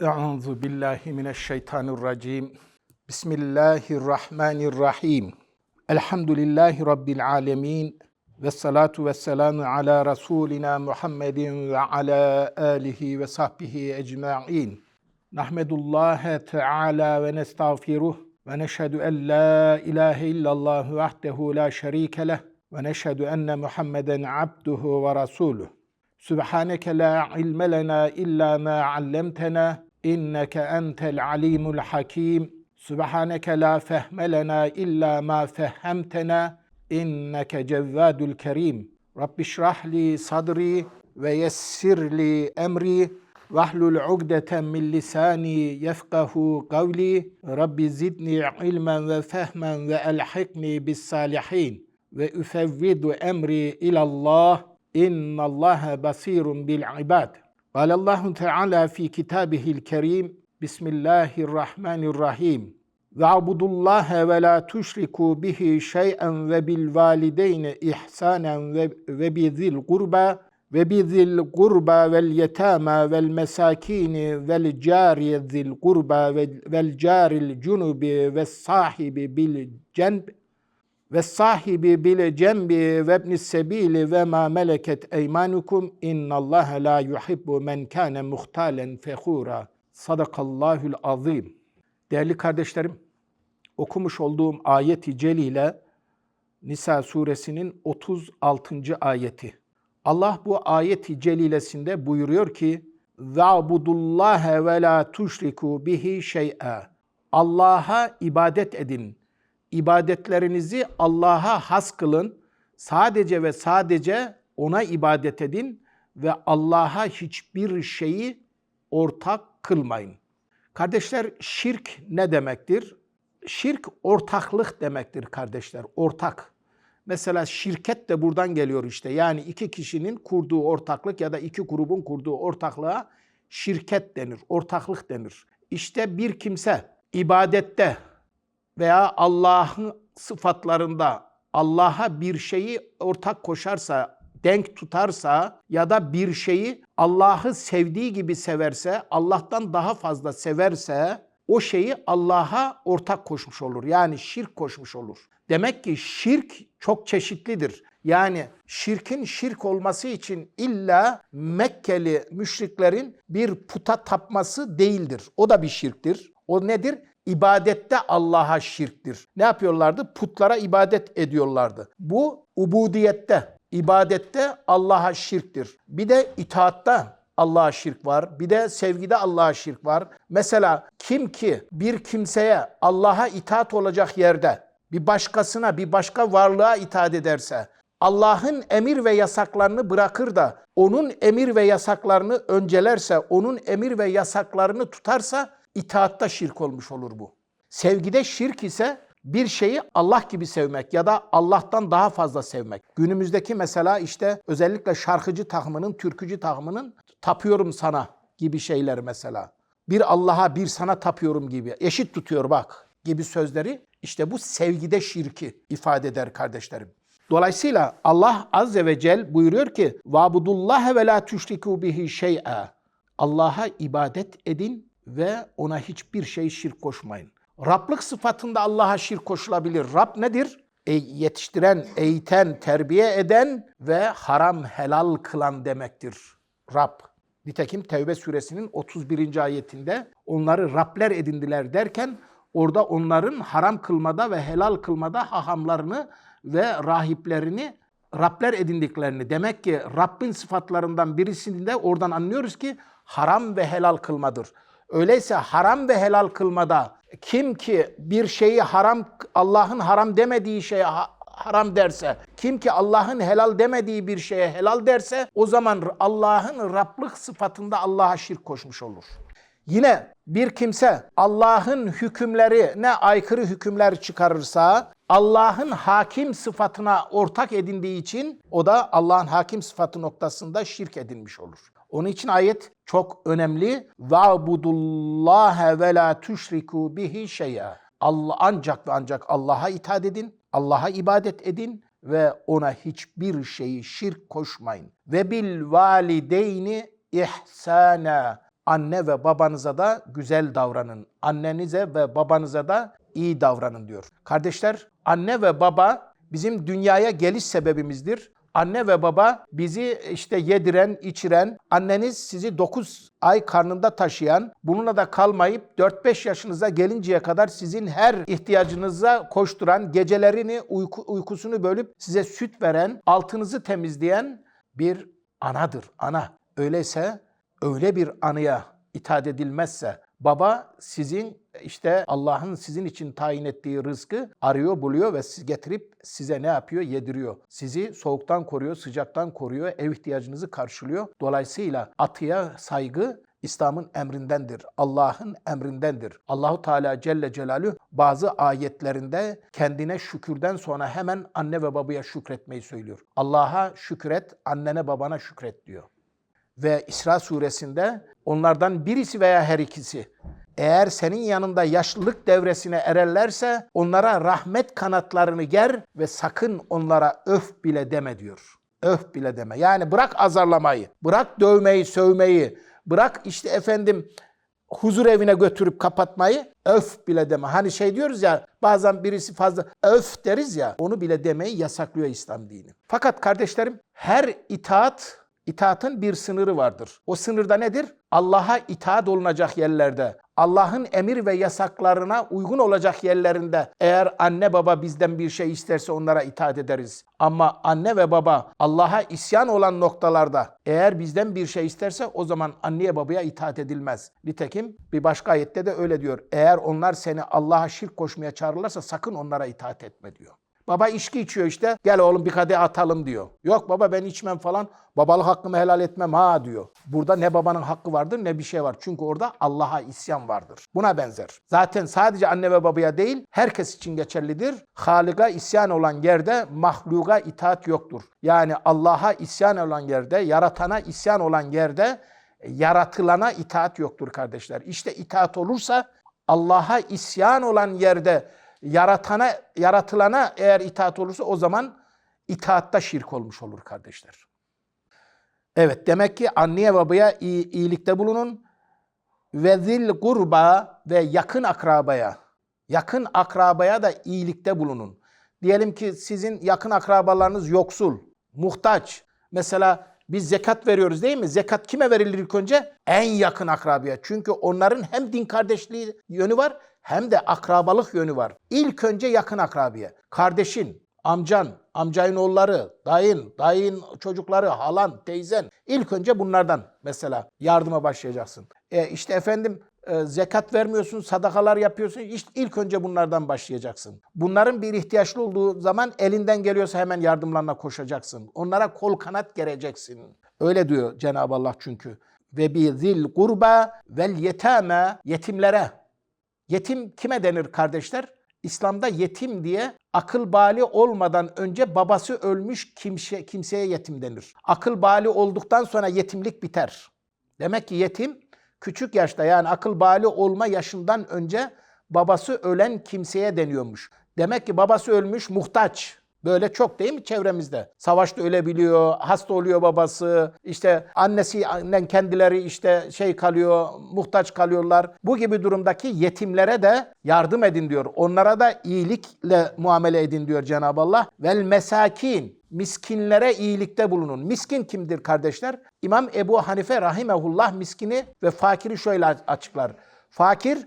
Euzu billahi mineşşeytanirracim. Bismillahirrahmanirrahim. Elhamdülillahi rabbil alamin. Ve salatu ve selamu ala Resulina Muhammedin ve ala alihi ve sahbihi ecma'in. Nahmedullaha Teala ve nestağfiruh ve neşhedü en la ilahe illallah vahdehu la şerike leh ve neşhedü enne Muhammeden abduhu ve rasuluh. Sübhaneke la ilme lena illa ma allamtena إنك أنت العليم الحكيم. سبحانك لا فهم لنا إلا ما فهمتنا إنك جواد الكريم. رب اشرح لي صدري ويسر لي أمري. واحلل عقدة من لساني يفقه قولي. رب زدني علما وفهما وألحقني بالصالحين. وأفوض أمري إلى الله. إن الله بصير بالعباد. Allahu Teala fi kitabihil kerim. Bismillahirrahmanirrahim. Ve abudullaha ve la tuşriku bihi şey'en ve bil valideyni ihsanen ve, ve bizil kurba ve bizil kurba vel yetama vel mesakini vel cari zil kurba vel caril cunubi ve sahibi bil cenb ve sahibi bil cembi ve ibnis sebili ve ma meleket eymanukum innallaha la yuhibbu men kana muhtalen fehura. Sadakallahul azim. Değerli kardeşlerim, okumuş olduğum ayeti celile Nisa suresinin 36. ayeti. Allah bu ayeti celilesinde buyuruyor ki: "Za'budullaha ve la tuşriku bihi şey'a." Allah'a ibadet edin ibadetlerinizi Allah'a has kılın. Sadece ve sadece ona ibadet edin ve Allah'a hiçbir şeyi ortak kılmayın. Kardeşler şirk ne demektir? Şirk ortaklık demektir kardeşler. Ortak. Mesela şirket de buradan geliyor işte. Yani iki kişinin kurduğu ortaklık ya da iki grubun kurduğu ortaklığa şirket denir, ortaklık denir. İşte bir kimse ibadette veya Allah'ın sıfatlarında Allah'a bir şeyi ortak koşarsa, denk tutarsa ya da bir şeyi Allah'ı sevdiği gibi severse, Allah'tan daha fazla severse o şeyi Allah'a ortak koşmuş olur. Yani şirk koşmuş olur. Demek ki şirk çok çeşitlidir. Yani şirkin şirk olması için illa Mekkeli müşriklerin bir puta tapması değildir. O da bir şirktir. O nedir? İbadette Allah'a şirktir. Ne yapıyorlardı? Putlara ibadet ediyorlardı. Bu ubudiyette, ibadette Allah'a şirktir. Bir de itaatta Allah'a şirk var. Bir de sevgide Allah'a şirk var. Mesela kim ki bir kimseye Allah'a itaat olacak yerde bir başkasına, bir başka varlığa itaat ederse, Allah'ın emir ve yasaklarını bırakır da onun emir ve yasaklarını öncelerse, onun emir ve yasaklarını tutarsa itaatta şirk olmuş olur bu. Sevgide şirk ise bir şeyi Allah gibi sevmek ya da Allah'tan daha fazla sevmek. Günümüzdeki mesela işte özellikle şarkıcı takımının, türkücü takımının tapıyorum sana gibi şeyler mesela. Bir Allah'a bir sana tapıyorum gibi. Eşit tutuyor bak gibi sözleri işte bu sevgide şirki ifade eder kardeşlerim. Dolayısıyla Allah azze ve cel buyuruyor ki: "Vabudullaha ve la tüşriku bihi şey'a." Allah'a ibadet edin ve ona hiçbir şey şirk koşmayın. Rablık sıfatında Allah'a şirk koşulabilir. Rab nedir? E, yetiştiren, eğiten, terbiye eden ve haram helal kılan demektir. Rab. Nitekim Tevbe suresinin 31. ayetinde onları Rabler edindiler derken orada onların haram kılmada ve helal kılmada hahamlarını ve rahiplerini Rabler edindiklerini demek ki Rabbin sıfatlarından birisini de oradan anlıyoruz ki haram ve helal kılmadır. Öyleyse haram ve helal kılmada kim ki bir şeyi haram Allah'ın haram demediği şeye haram derse, kim ki Allah'ın helal demediği bir şeye helal derse o zaman Allah'ın Rablık sıfatında Allah'a şirk koşmuş olur. Yine bir kimse Allah'ın hükümleri ne aykırı hükümler çıkarırsa Allah'ın hakim sıfatına ortak edindiği için o da Allah'ın hakim sıfatı noktasında şirk edinmiş olur. Onun için ayet çok önemli. Va'budullaha ve la tuşriku bihi şey'a. Allah ancak ve ancak Allah'a itaat edin, Allah'a ibadet edin ve ona hiçbir şeyi şirk koşmayın. Ve bil valideyni ihsana. anne ve babanıza da güzel davranın. Annenize ve babanıza da iyi davranın diyor. Kardeşler, anne ve baba bizim dünyaya geliş sebebimizdir. Anne ve baba bizi işte yediren, içiren, anneniz sizi 9 ay karnında taşıyan, bununla da kalmayıp 4-5 yaşınıza gelinceye kadar sizin her ihtiyacınıza koşturan, gecelerini uyku, uykusunu bölüp size süt veren, altınızı temizleyen bir anadır, ana. Öyleyse öyle bir anıya itaat edilmezse baba sizin işte Allah'ın sizin için tayin ettiği rızkı arıyor, buluyor ve siz getirip size ne yapıyor? Yediriyor. Sizi soğuktan koruyor, sıcaktan koruyor, ev ihtiyacınızı karşılıyor. Dolayısıyla atıya saygı İslam'ın emrindendir. Allah'ın emrindendir. Allahu Teala Celle Celaluhu bazı ayetlerinde kendine şükürden sonra hemen anne ve babaya şükretmeyi söylüyor. Allah'a şükret, annene babana şükret diyor. Ve İsra suresinde onlardan birisi veya her ikisi eğer senin yanında yaşlılık devresine ererlerse onlara rahmet kanatlarını ger ve sakın onlara öf bile deme diyor. Öf bile deme. Yani bırak azarlamayı, bırak dövmeyi, sövmeyi, bırak işte efendim huzur evine götürüp kapatmayı öf bile deme. Hani şey diyoruz ya bazen birisi fazla öf deriz ya onu bile demeyi yasaklıyor İslam dini. Fakat kardeşlerim her itaat İtaatın bir sınırı vardır. O sınırda nedir? Allah'a itaat olunacak yerlerde, Allah'ın emir ve yasaklarına uygun olacak yerlerinde eğer anne baba bizden bir şey isterse onlara itaat ederiz. Ama anne ve baba Allah'a isyan olan noktalarda eğer bizden bir şey isterse o zaman anneye babaya itaat edilmez. Nitekim bir başka ayette de öyle diyor. Eğer onlar seni Allah'a şirk koşmaya çağırırlarsa sakın onlara itaat etme diyor. Baba içki içiyor işte. Gel oğlum bir kadeh atalım diyor. Yok baba ben içmem falan. Babalık hakkımı helal etmem ha diyor. Burada ne babanın hakkı vardır ne bir şey var. Çünkü orada Allah'a isyan vardır. Buna benzer. Zaten sadece anne ve babaya değil herkes için geçerlidir. Halika isyan olan yerde mahluga itaat yoktur. Yani Allah'a isyan olan yerde, yaratana isyan olan yerde yaratılana itaat yoktur kardeşler. İşte itaat olursa Allah'a isyan olan yerde yaratana, yaratılana eğer itaat olursa o zaman itaatta şirk olmuş olur kardeşler. Evet demek ki anneye babaya iyi, iyilikte bulunun ve zil kurba ve yakın akrabaya yakın akrabaya da iyilikte bulunun. Diyelim ki sizin yakın akrabalarınız yoksul, muhtaç. Mesela biz zekat veriyoruz değil mi? Zekat kime verilir ilk önce? En yakın akrabaya. Çünkü onların hem din kardeşliği yönü var hem de akrabalık yönü var. İlk önce yakın akrabaya. Kardeşin, amcan, amcayın oğulları, dayın, dayın çocukları, halan, teyzen. İlk önce bunlardan mesela yardıma başlayacaksın. E işte efendim e, zekat vermiyorsun, sadakalar yapıyorsun. İşte ilk önce bunlardan başlayacaksın. Bunların bir ihtiyaçlı olduğu zaman elinden geliyorsa hemen yardımlarına koşacaksın. Onlara kol kanat gereceksin. Öyle diyor Cenab-ı Allah çünkü. Ve bi zil kurba vel yetame yetimlere. Yetim kime denir kardeşler? İslam'da yetim diye akıl bali olmadan önce babası ölmüş kimse, kimseye yetim denir. Akıl bali olduktan sonra yetimlik biter. Demek ki yetim küçük yaşta yani akıl bali olma yaşından önce babası ölen kimseye deniyormuş. Demek ki babası ölmüş muhtaç. Böyle çok değil mi çevremizde? Savaşta ölebiliyor, hasta oluyor babası, işte annesi annen kendileri işte şey kalıyor, muhtaç kalıyorlar. Bu gibi durumdaki yetimlere de yardım edin diyor. Onlara da iyilikle muamele edin diyor Cenab-ı Allah. Vel mesakin miskinlere iyilikte bulunun. Miskin kimdir kardeşler? İmam Ebu Hanife rahimehullah miskini ve fakiri şöyle açıklar. Fakir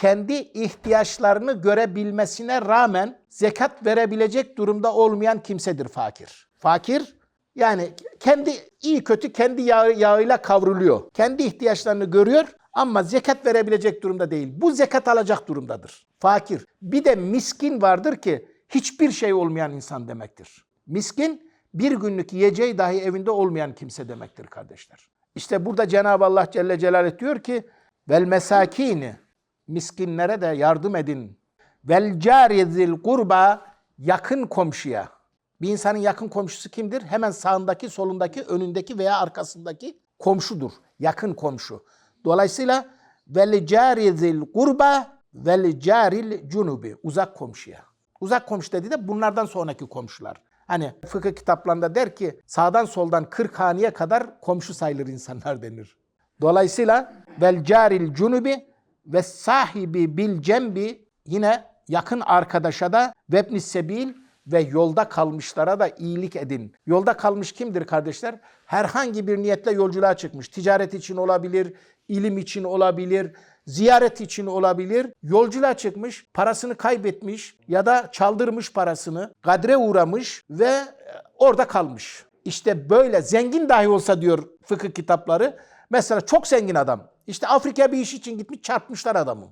kendi ihtiyaçlarını görebilmesine rağmen zekat verebilecek durumda olmayan kimsedir fakir. Fakir yani kendi iyi kötü kendi yağı, yağıyla kavruluyor. Kendi ihtiyaçlarını görüyor ama zekat verebilecek durumda değil. Bu zekat alacak durumdadır. Fakir. Bir de miskin vardır ki hiçbir şey olmayan insan demektir. Miskin bir günlük yiyeceği dahi evinde olmayan kimse demektir kardeşler. İşte burada Cenab-ı Allah Celle Celaluhu diyor ki vel mesakini miskinlere de yardım edin. Vel carizil kurba yakın komşuya. Bir insanın yakın komşusu kimdir? Hemen sağındaki, solundaki, önündeki veya arkasındaki komşudur. Yakın komşu. Dolayısıyla vel carizil kurba vel caril cunubi uzak komşuya. Uzak komşu dedi de bunlardan sonraki komşular. Hani fıkıh kitaplarında der ki sağdan soldan 40 haneye kadar komşu sayılır insanlar denir. Dolayısıyla vel caril cunubi ve sahibi bil cembi yine yakın arkadaşa da vebnis sebil ve yolda kalmışlara da iyilik edin. Yolda kalmış kimdir kardeşler? Herhangi bir niyetle yolculuğa çıkmış. Ticaret için olabilir, ilim için olabilir, ziyaret için olabilir. Yolculuğa çıkmış, parasını kaybetmiş ya da çaldırmış parasını, kadre uğramış ve e, orada kalmış. İşte böyle zengin dahi olsa diyor fıkıh kitapları. Mesela çok zengin adam. İşte Afrika bir iş için gitmiş çarpmışlar adamı.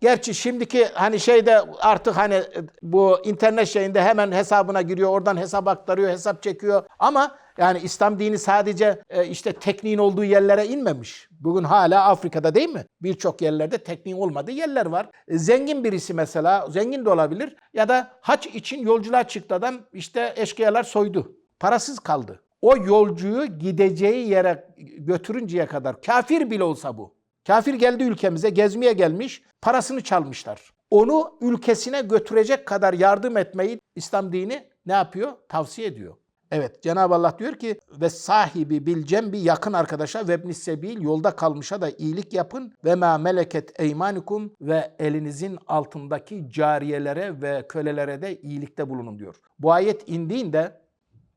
Gerçi şimdiki hani şeyde artık hani bu internet şeyinde hemen hesabına giriyor, oradan hesap aktarıyor, hesap çekiyor. Ama yani İslam dini sadece e, işte tekniğin olduğu yerlere inmemiş. Bugün hala Afrika'da değil mi? Birçok yerlerde tekniğin olmadığı yerler var. E, Zengin birisi mesela, zengin de olabilir ya da haç için yolculuğa çıktı adam işte eşkıyalar soydu. Parasız kaldı. O yolcuyu gideceği yere götürünceye kadar kafir bile olsa bu. Kafir geldi ülkemize gezmeye gelmiş, parasını çalmışlar. Onu ülkesine götürecek kadar yardım etmeyi İslam dini ne yapıyor? Tavsiye ediyor. Evet Cenab-ı Allah diyor ki ve sahibi bil cembi yakın arkadaşa ve ibn sebil yolda kalmışa da iyilik yapın ve ma meleket eymanikum ve elinizin altındaki cariyelere ve kölelere de iyilikte bulunun diyor. Bu ayet indiğinde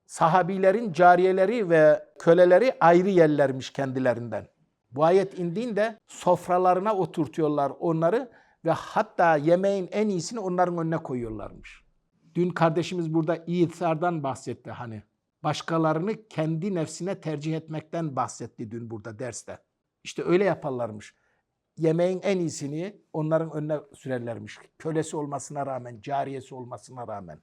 sahabilerin cariyeleri ve köleleri ayrı yerlermiş kendilerinden. Bu ayet indiğinde sofralarına oturtuyorlar onları ve hatta yemeğin en iyisini onların önüne koyuyorlarmış. Dün kardeşimiz burada İsa'dan bahsetti hani. Başkalarını kendi nefsine tercih etmekten bahsetti dün burada derste. İşte öyle yaparlarmış. Yemeğin en iyisini onların önüne sürerlermiş. Kölesi olmasına rağmen, cariyesi olmasına rağmen.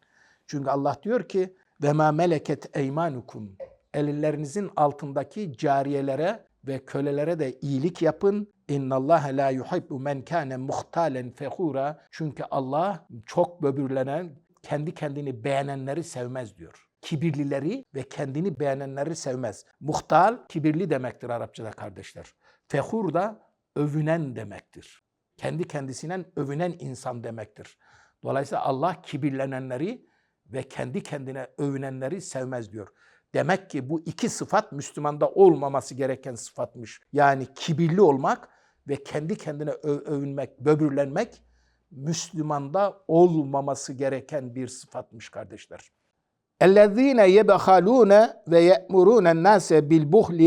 Çünkü Allah diyor ki ve ma meleket eymanukum ellerinizin altındaki cariyelere ve kölelere de iyilik yapın. İnnallâhe la yuhibbu men kâne muhtalen fehura. Çünkü Allah çok böbürlenen, kendi kendini beğenenleri sevmez diyor. Kibirlileri ve kendini beğenenleri sevmez. Muhtal, kibirli demektir Arapçada kardeşler. Fehur da övünen demektir. Kendi kendisinden övünen insan demektir. Dolayısıyla Allah kibirlenenleri ve kendi kendine övünenleri sevmez diyor. Demek ki bu iki sıfat Müslümanda olmaması gereken sıfatmış. Yani kibirli olmak ve kendi kendine ö- övünmek, böbürlenmek Müslümanda olmaması gereken bir sıfatmış kardeşler. اَلَّذ۪ينَ يَبَخَلُونَ وَيَأْمُرُونَ النَّاسَ بِالْبُخْلِ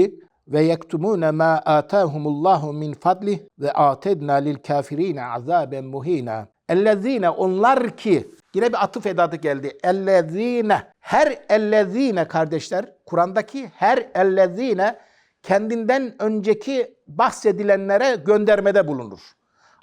وَيَكْتُمُونَ مَا آتَاهُمُ اللّٰهُ مِنْ فَضْلِهِ وَاَعْتَدْنَا لِلْكَافِر۪ينَ عَذَابًا مُه۪ينًا Ellezine onlar ki yine bir atıf edatı geldi. Ellezine her ellezine kardeşler Kur'an'daki her ellezine kendinden önceki bahsedilenlere göndermede bulunur.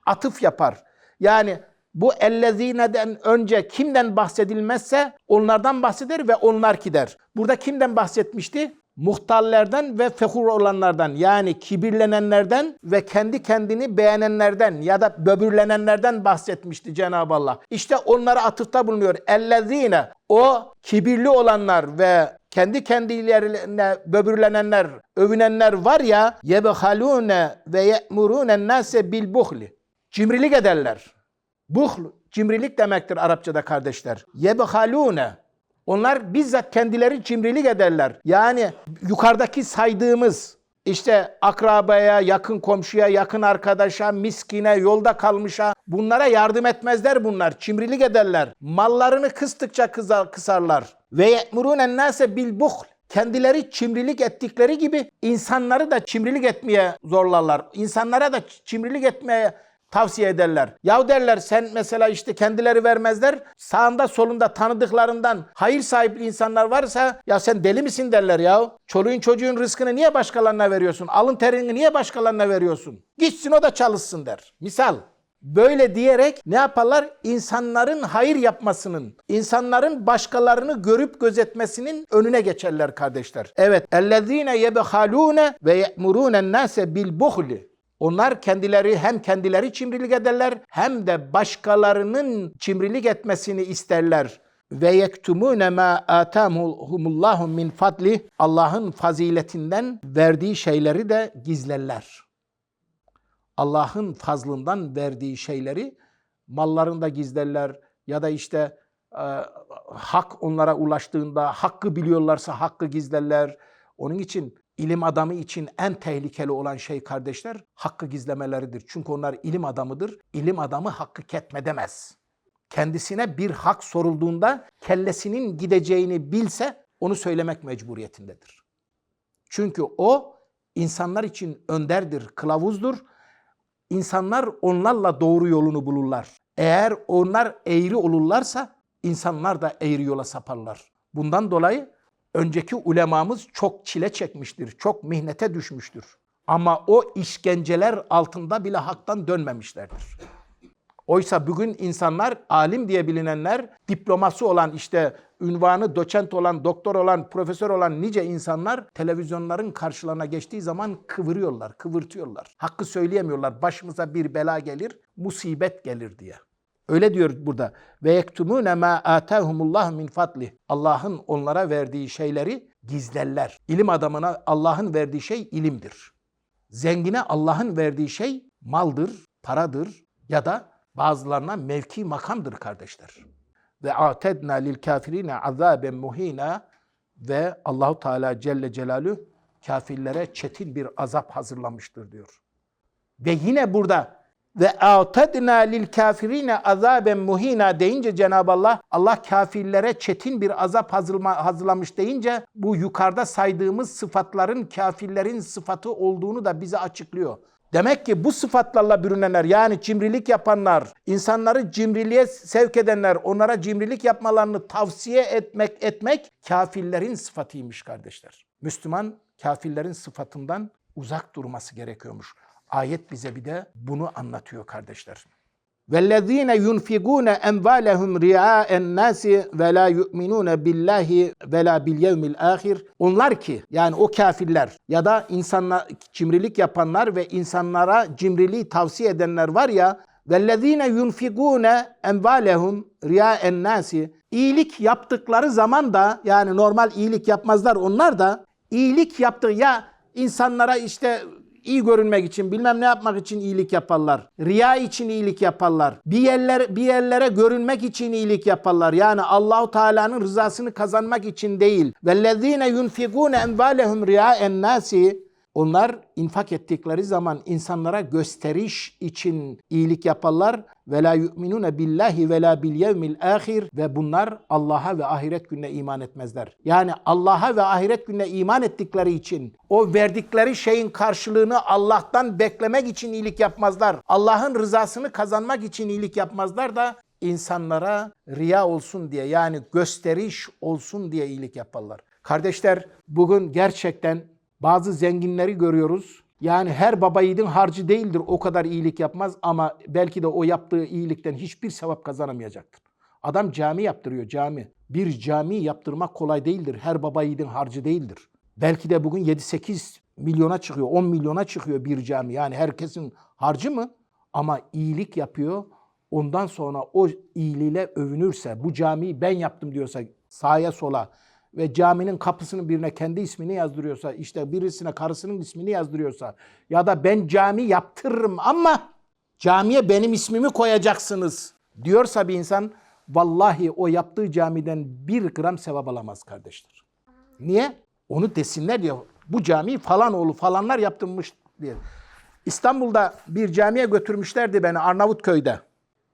Atıf yapar. Yani bu ellezineden önce kimden bahsedilmezse onlardan bahseder ve onlar gider. Burada kimden bahsetmişti? Muhtallerden ve fehur olanlardan yani kibirlenenlerden ve kendi kendini beğenenlerden ya da böbürlenenlerden bahsetmişti Cenab-ı Allah. İşte onlara atıfta bulunuyor. Ellezine o kibirli olanlar ve kendi kendilerine böbürlenenler, övünenler var ya yebhalune ve ye'murune nase bil buhli. Cimrilik ederler. Buhl, cimrilik demektir Arapçada kardeşler. Yebhalune onlar bizzat kendileri cimrilik ederler. Yani yukarıdaki saydığımız işte akrabaya, yakın komşuya, yakın arkadaşa, miskine, yolda kalmışa bunlara yardım etmezler bunlar. Cimrilik ederler. Mallarını kıstıkça kızar, kısarlar. Ve ye'murûnen nâse bil buhl. Kendileri çimrilik ettikleri gibi insanları da çimrilik etmeye zorlarlar. İnsanlara da çimrilik etmeye tavsiye ederler. Yahu derler sen mesela işte kendileri vermezler. Sağında solunda tanıdıklarından hayır sahibi insanlar varsa ya sen deli misin derler ya. Çoluğun çocuğun rızkını niye başkalarına veriyorsun? Alın terini niye başkalarına veriyorsun? Gitsin o da çalışsın der. Misal. Böyle diyerek ne yaparlar? İnsanların hayır yapmasının, insanların başkalarını görüp gözetmesinin önüne geçerler kardeşler. Evet. Ellezine yebhalune ve bil buhli. Onlar kendileri hem kendileri çimrilik ederler hem de başkalarının çimrilik etmesini isterler. Ve yektumune ma atamhumullahu min fadli Allah'ın faziletinden verdiği şeyleri de gizlerler. Allah'ın fazlından verdiği şeyleri mallarında gizlerler ya da işte e, hak onlara ulaştığında hakkı biliyorlarsa hakkı gizlerler. Onun için ilim adamı için en tehlikeli olan şey kardeşler hakkı gizlemeleridir. Çünkü onlar ilim adamıdır. İlim adamı hakkı ketmedemez. Kendisine bir hak sorulduğunda kellesinin gideceğini bilse onu söylemek mecburiyetindedir. Çünkü o insanlar için önderdir, kılavuzdur. İnsanlar onlarla doğru yolunu bulurlar. Eğer onlar eğri olurlarsa insanlar da eğri yola saparlar. Bundan dolayı önceki ulemamız çok çile çekmiştir, çok mihnete düşmüştür. Ama o işkenceler altında bile haktan dönmemişlerdir. Oysa bugün insanlar alim diye bilinenler, diploması olan işte ünvanı doçent olan, doktor olan, profesör olan nice insanlar televizyonların karşılarına geçtiği zaman kıvırıyorlar, kıvırtıyorlar. Hakkı söyleyemiyorlar. Başımıza bir bela gelir, musibet gelir diye. Öyle diyor burada. Ve yektumune ma atahumullah min fadlih. Allah'ın onlara verdiği şeyleri gizlerler. İlim adamına Allah'ın verdiği şey ilimdir. Zengine Allah'ın verdiği şey maldır, paradır ya da bazılarına mevki makamdır kardeşler. Ve atedna lil kafirine azaben muhina ve Allahu Teala Celle Celaluhu kafirlere çetin bir azap hazırlamıştır diyor. Ve yine burada ve atedna lil kafirine azaben muhina deyince Cenab-ı Allah Allah kafirlere çetin bir azap hazırlamış deyince bu yukarıda saydığımız sıfatların kafirlerin sıfatı olduğunu da bize açıklıyor. Demek ki bu sıfatlarla bürünenler yani cimrilik yapanlar, insanları cimriliğe sevk edenler, onlara cimrilik yapmalarını tavsiye etmek etmek kafirlerin sıfatıymış kardeşler. Müslüman kafirlerin sıfatından uzak durması gerekiyormuş. Ayet bize bir de bunu anlatıyor kardeşler. وَالَّذ۪ينَ يُنْفِقُونَ اَنْوَالَهُمْ رِعَاءَ النَّاسِ وَلَا يُؤْمِنُونَ بِاللّٰهِ وَلَا بِالْيَوْمِ الْآخِرِ Onlar ki yani o kafirler ya da insanlar cimrilik yapanlar ve insanlara cimriliği tavsiye edenler var ya وَالَّذ۪ينَ يُنْفِقُونَ اَنْوَالَهُمْ رِعَاءَ النَّاسِ İyilik yaptıkları zaman da yani normal iyilik yapmazlar onlar da iyilik yaptığı ya insanlara işte iyi görünmek için, bilmem ne yapmak için iyilik yaparlar. Riya için iyilik yaparlar. Bir yerler bir yerlere görünmek için iyilik yaparlar. Yani Allahu Teala'nın rızasını kazanmak için değil. Vellezine yunfikun envalehum riyaen nasi onlar infak ettikleri zaman insanlara gösteriş için iyilik yaparlar. Ve la yu'minune billahi ve la bil yevmil ahir ve bunlar Allah'a ve ahiret gününe iman etmezler. Yani Allah'a ve ahiret gününe iman ettikleri için o verdikleri şeyin karşılığını Allah'tan beklemek için iyilik yapmazlar. Allah'ın rızasını kazanmak için iyilik yapmazlar da insanlara riya olsun diye yani gösteriş olsun diye iyilik yaparlar. Kardeşler bugün gerçekten bazı zenginleri görüyoruz. Yani her baba yiğidin harcı değildir. O kadar iyilik yapmaz ama belki de o yaptığı iyilikten hiçbir sevap kazanamayacaktır. Adam cami yaptırıyor cami. Bir cami yaptırmak kolay değildir. Her baba yiğidin harcı değildir. Belki de bugün 7-8 milyona çıkıyor, 10 milyona çıkıyor bir cami. Yani herkesin harcı mı? Ama iyilik yapıyor. Ondan sonra o iyiliğiyle övünürse, bu camiyi ben yaptım diyorsa sağa sola, ve caminin kapısının birine kendi ismini yazdırıyorsa, işte birisine karısının ismini yazdırıyorsa ya da ben cami yaptırırım ama camiye benim ismimi koyacaksınız diyorsa bir insan vallahi o yaptığı camiden bir gram sevap alamaz kardeşler. Niye? Onu desinler diyor. Bu cami falan oğlu falanlar yaptırmış diye. İstanbul'da bir camiye götürmüşlerdi beni Arnavutköy'de.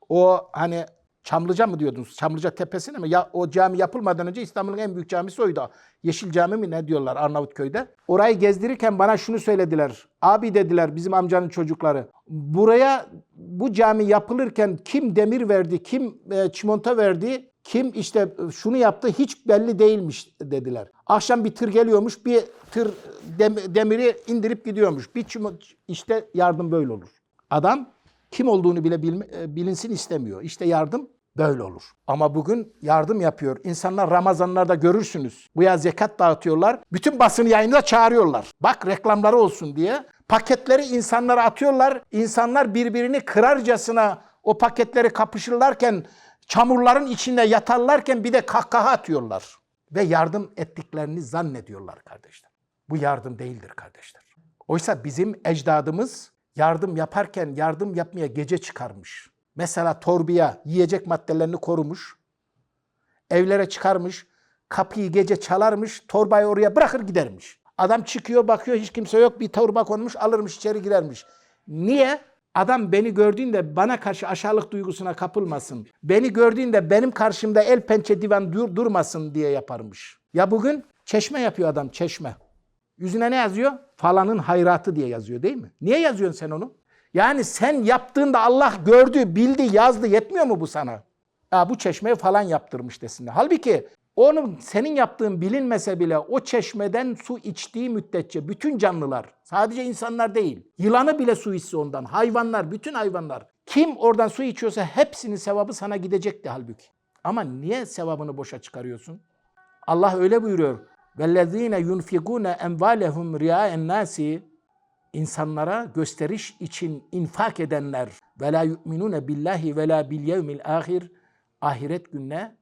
O hani Çamlıca mı diyordunuz? Çamlıca Tepesi'ne mi? Ya, o cami yapılmadan önce İstanbul'un en büyük camisi oydu. Yeşil Cami mi ne diyorlar Arnavutköy'de. Orayı gezdirirken bana şunu söylediler. Abi dediler bizim amcanın çocukları. Buraya bu cami yapılırken kim demir verdi, kim e, çimento verdi, kim işte şunu yaptı hiç belli değilmiş dediler. Akşam bir tır geliyormuş, bir tır dem- demiri indirip gidiyormuş. Bir çimento, işte yardım böyle olur. Adam kim olduğunu bile e, bilinsin istemiyor. İşte yardım böyle olur. Ama bugün yardım yapıyor. İnsanlar Ramazanlarda görürsünüz. Bu ya zekat dağıtıyorlar. Bütün basını yayında çağırıyorlar. Bak reklamları olsun diye. Paketleri insanlara atıyorlar. İnsanlar birbirini kırarcasına o paketleri kapışırlarken, çamurların içinde yatarlarken bir de kahkaha atıyorlar. Ve yardım ettiklerini zannediyorlar kardeşler. Bu yardım değildir kardeşler. Oysa bizim ecdadımız yardım yaparken yardım yapmaya gece çıkarmış. Mesela torbaya yiyecek maddelerini korumuş. Evlere çıkarmış. Kapıyı gece çalarmış. Torbayı oraya bırakır gidermiş. Adam çıkıyor bakıyor hiç kimse yok bir torba konmuş alırmış içeri girermiş. Niye? Adam beni gördüğünde bana karşı aşağılık duygusuna kapılmasın. Beni gördüğünde benim karşımda el pençe divan dur, durmasın diye yaparmış. Ya bugün çeşme yapıyor adam çeşme. Yüzüne ne yazıyor? Falanın hayratı diye yazıyor değil mi? Niye yazıyorsun sen onu? Yani sen yaptığında Allah gördü, bildi, yazdı yetmiyor mu bu sana? Ya bu çeşmeyi falan yaptırmış desinler. Halbuki onun senin yaptığın bilinmese bile o çeşmeden su içtiği müddetçe bütün canlılar, sadece insanlar değil, yılanı bile su içse ondan, hayvanlar, bütün hayvanlar. Kim oradan su içiyorsa hepsinin sevabı sana gidecekti halbuki. Ama niye sevabını boşa çıkarıyorsun? Allah öyle buyuruyor. Vellezine yunfikune envalehum riyaen nasi insanlara gösteriş için infak edenler ve la yu'minune billahi ve la bil yevmil ahir ahiret gününe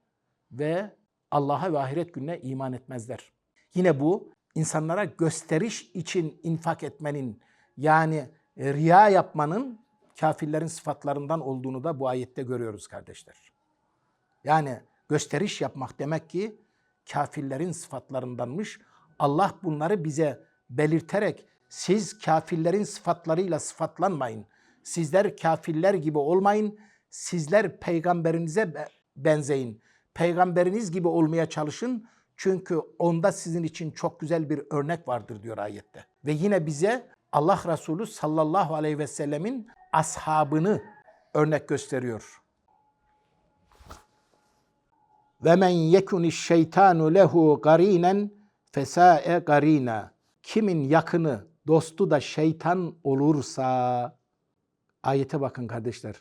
ve Allah'a ve ahiret gününe iman etmezler. Yine bu insanlara gösteriş için infak etmenin yani e, riya yapmanın kafirlerin sıfatlarından olduğunu da bu ayette görüyoruz kardeşler. Yani gösteriş yapmak demek ki kafirlerin sıfatlarındanmış. Allah bunları bize belirterek siz kafirlerin sıfatlarıyla sıfatlanmayın. Sizler kafirler gibi olmayın. Sizler peygamberinize be- benzeyin. Peygamberiniz gibi olmaya çalışın. Çünkü onda sizin için çok güzel bir örnek vardır diyor ayette. Ve yine bize Allah Resulü sallallahu aleyhi ve sellemin ashabını örnek gösteriyor. Ve men yekuni şeytanu lehu garinen fesae garina. Kimin yakını, dostu da şeytan olursa ayete bakın kardeşler.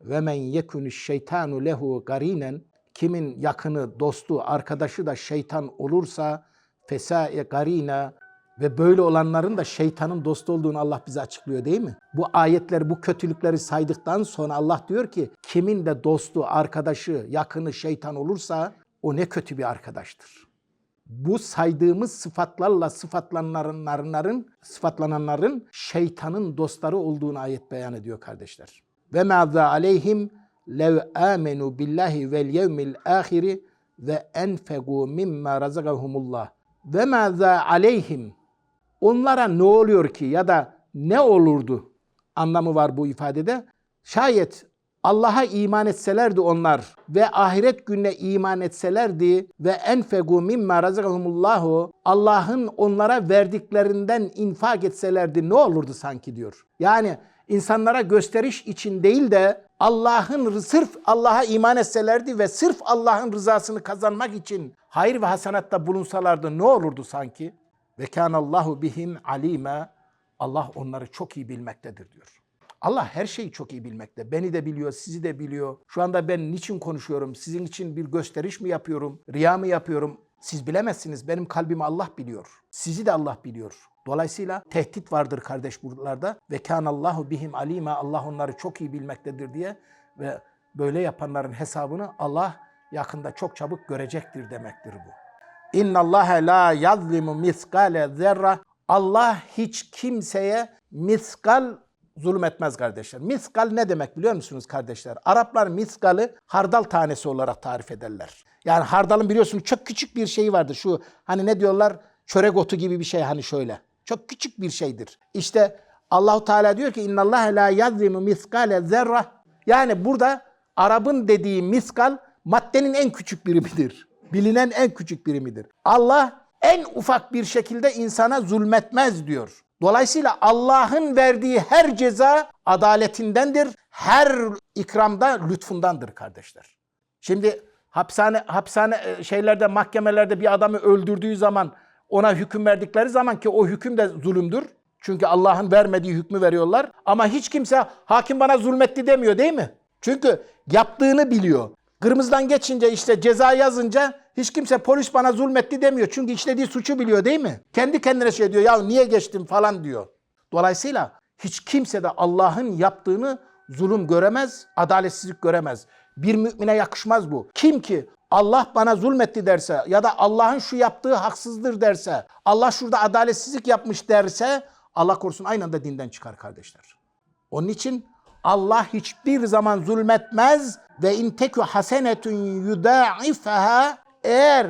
Ve men yekuni şeytanu lehu garinen kimin yakını, dostu, arkadaşı da şeytan olursa fesae garina ve böyle olanların da şeytanın dostu olduğunu Allah bize açıklıyor değil mi? Bu ayetler, bu kötülükleri saydıktan sonra Allah diyor ki kimin de dostu, arkadaşı, yakını şeytan olursa o ne kötü bir arkadaştır. Bu saydığımız sıfatlarla sıfatlananların, sıfatlananların şeytanın dostları olduğunu ayet beyan ediyor kardeşler. Ve ma'za aleyhim lev amenu billahi vel yevmil ahiri ve enfegu mimma razakahumullah. Ve ma'za aleyhim onlara ne oluyor ki ya da ne olurdu anlamı var bu ifadede. Şayet Allah'a iman etselerdi onlar ve ahiret gününe iman etselerdi ve enfegu mimma razakahumullahu Allah'ın onlara verdiklerinden infak etselerdi ne olurdu sanki diyor. Yani insanlara gösteriş için değil de Allah'ın sırf Allah'a iman etselerdi ve sırf Allah'ın rızasını kazanmak için hayır ve hasanatta bulunsalardı ne olurdu sanki? Ve kânallahu bihim alime. Allah onları çok iyi bilmektedir diyor. Allah her şeyi çok iyi bilmekte. Beni de biliyor, sizi de biliyor. Şu anda ben niçin konuşuyorum? Sizin için bir gösteriş mi yapıyorum? Riya mı yapıyorum? Siz bilemezsiniz. Benim kalbimi Allah biliyor. Sizi de Allah biliyor. Dolayısıyla tehdit vardır kardeş buralarda. Ve kânallahu bihim alime. Allah onları çok iyi bilmektedir diye ve böyle yapanların hesabını Allah yakında çok çabuk görecektir demektir bu. İnna Allah la yazlimu miskale zerra. Allah hiç kimseye miskal zulmetmez kardeşler. Miskal ne demek biliyor musunuz kardeşler? Araplar miskalı hardal tanesi olarak tarif ederler. Yani hardalın biliyorsunuz çok küçük bir şeyi vardır. Şu hani ne diyorlar? Çörek otu gibi bir şey hani şöyle. Çok küçük bir şeydir. İşte Allahu Teala diyor ki inna Allah la yazlimu miskale zerra. Yani burada Arap'ın dediği miskal maddenin en küçük birimidir. Bilinen en küçük birimidir. Allah en ufak bir şekilde insana zulmetmez diyor. Dolayısıyla Allah'ın verdiği her ceza adaletindendir. Her ikramda lütfundandır kardeşler. Şimdi hapishane hapishane e, şeylerde mahkemelerde bir adamı öldürdüğü zaman ona hüküm verdikleri zaman ki o hüküm de zulümdür. Çünkü Allah'ın vermediği hükmü veriyorlar. Ama hiç kimse hakim bana zulmetti demiyor değil mi? Çünkü yaptığını biliyor. Kırmızıdan geçince işte ceza yazınca hiç kimse polis bana zulmetti demiyor. Çünkü işlediği suçu biliyor değil mi? Kendi kendine şey diyor ya niye geçtim falan diyor. Dolayısıyla hiç kimse de Allah'ın yaptığını zulüm göremez, adaletsizlik göremez. Bir mümine yakışmaz bu. Kim ki Allah bana zulmetti derse ya da Allah'ın şu yaptığı haksızdır derse, Allah şurada adaletsizlik yapmış derse Allah korusun aynı anda dinden çıkar kardeşler. Onun için Allah hiçbir zaman zulmetmez ve inteku hasenetun yudaifha eğer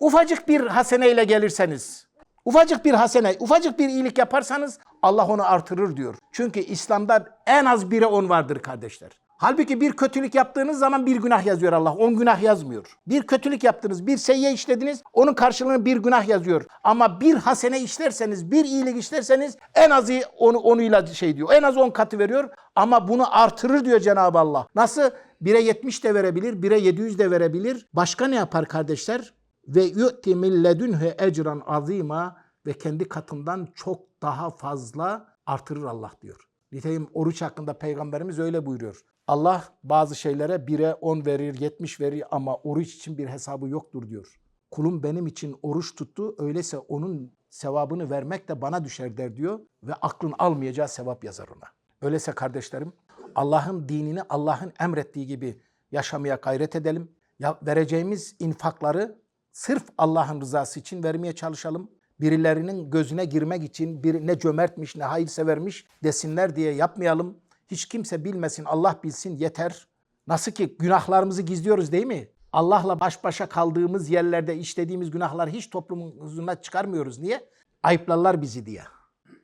ufacık bir haseneyle gelirseniz Ufacık bir hasene, ufacık bir iyilik yaparsanız Allah onu artırır diyor. Çünkü İslam'da en az bire on vardır kardeşler. Halbuki bir kötülük yaptığınız zaman bir günah yazıyor Allah. On günah yazmıyor. Bir kötülük yaptınız, bir seyye işlediniz, onun karşılığını bir günah yazıyor. Ama bir hasene işlerseniz, bir iyilik işlerseniz en azı onu onuyla şey diyor. En az on katı veriyor ama bunu artırır diyor Cenab-ı Allah. Nasıl? Bire 70 de verebilir, bire 700 de verebilir. Başka ne yapar kardeşler? Ve yu'ti min ledünhe ecran azima ve kendi katından çok daha fazla artırır Allah diyor. Nitekim oruç hakkında peygamberimiz öyle buyuruyor. Allah bazı şeylere 1'e 10 verir, 70 verir ama oruç için bir hesabı yoktur diyor. Kulum benim için oruç tuttu, öyleyse onun sevabını vermek de bana düşer der diyor ve aklın almayacağı sevap yazar ona. Öyleyse kardeşlerim Allah'ın dinini Allah'ın emrettiği gibi yaşamaya gayret edelim. Ya vereceğimiz infakları sırf Allah'ın rızası için vermeye çalışalım. Birilerinin gözüne girmek için bir ne cömertmiş ne hayırsevermiş desinler diye yapmayalım. Hiç kimse bilmesin, Allah bilsin yeter. Nasıl ki günahlarımızı gizliyoruz değil mi? Allah'la baş başa kaldığımız yerlerde işlediğimiz günahlar hiç toplumun huzuruna çıkarmıyoruz. Niye? Ayıplarlar bizi diye.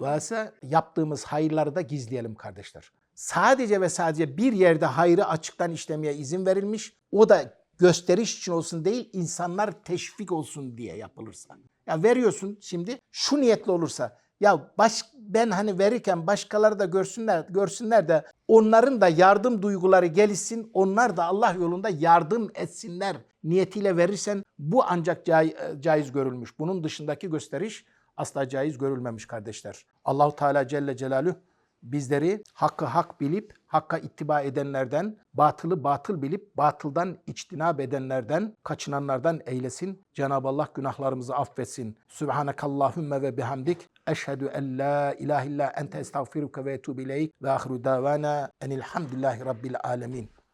Dolayısıyla yaptığımız hayırları da gizleyelim kardeşler. Sadece ve sadece bir yerde hayrı açıktan işlemeye izin verilmiş. O da gösteriş için olsun değil, insanlar teşvik olsun diye yapılırsa. Ya veriyorsun şimdi şu niyetli olursa ya baş, ben hani verirken başkaları da görsünler görsünler de onların da yardım duyguları gelişsin. Onlar da Allah yolunda yardım etsinler niyetiyle verirsen bu ancak caiz, caiz görülmüş. Bunun dışındaki gösteriş asla caiz görülmemiş kardeşler. Allahu Teala Celle Celaluhu bizleri hakkı hak bilip hakka ittiba edenlerden, batılı batıl bilip batıldan içtinab edenlerden, kaçınanlardan eylesin. Cenab-ı Allah günahlarımızı affetsin. Subhanakallahümme ve bihamdik. Eşhedü en la ilahe illa ente estağfiruke ve etubu ileyk ve ahiru davana enilhamdülillahi rabbil alemin.